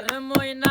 আমার ময়না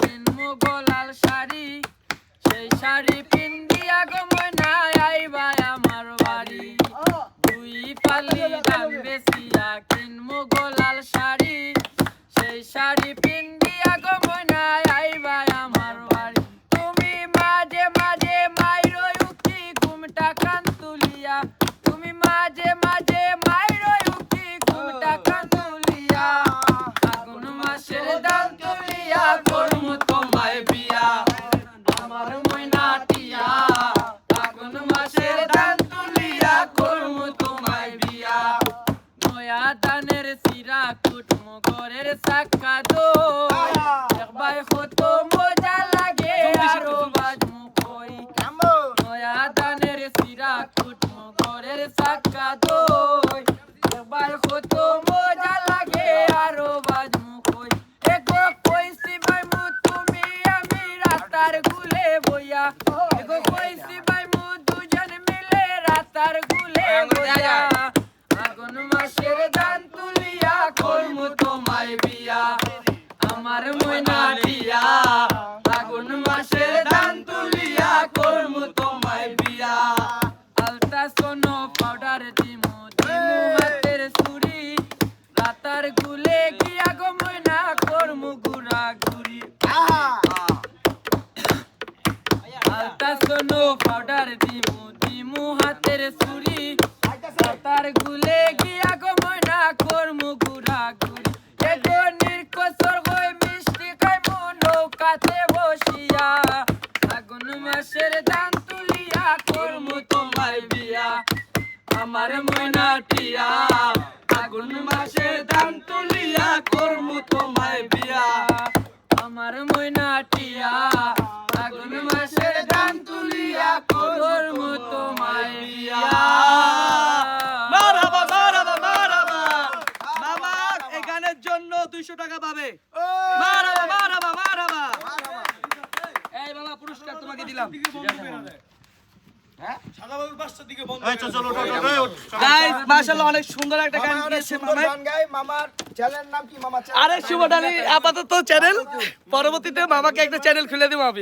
কিনমু গলাল শাড়ি। সেই শাড়ি পিন্দিয়া গো ময়না আইবা আমার বাড়ি। দুই পালি দাম বেচিয়া কিনমু গলাল শাড়ি। সেই শাড়ি পিন্দিয়া সাক্কা কত মজা লাগে আরও বাজমু কই নয়া দানের সিরা কুটমু তুমি আমি রাতার গুলে বইয়া এগো কইছি ভাই মু দুজন মিলে রাতার গুলে আমার ময়না আগুন মাসের দান তুলিয়া করমু তোমায় বিয়া আলতা সোনো পাউডার দিমু দিমু হাতের সুরি রাতার গুলে গিয়া গো করমু আলতা সোনো পাউডার দিমু দিমু হাতের সুরি রাতার গুলে নৌকাতে বসিয়া আগুন মাসের দান তুলিয়া করমু তোমায় বিয়া আমার ময়না টিয়া আগুন মাসের দান তুলিয়া করমু তোমায় বিয়া আমার ময়না টিয়া আগুন মাসের দান তুলিয়া করমু তোমায় বিয়া মারাবা মারাবা মারাবা মামা এই গানের জন্য 200 টাকা পাবে মারাবা মারাবা মারাবা এই মামা পুরস্কার তোমাকে দিলাম গাইস মাশাআল্লাহ অনেক সুন্দর একটা গান মামা অনেক গিয়েছে সুন্দর মামা গান গায় মামার চ্যানেল নাম কি মামা আরে শুভ আপাতত চ্যানেল পরবর্তীতে মামাকে একটা চ্যানেল খুলে দিব আমি।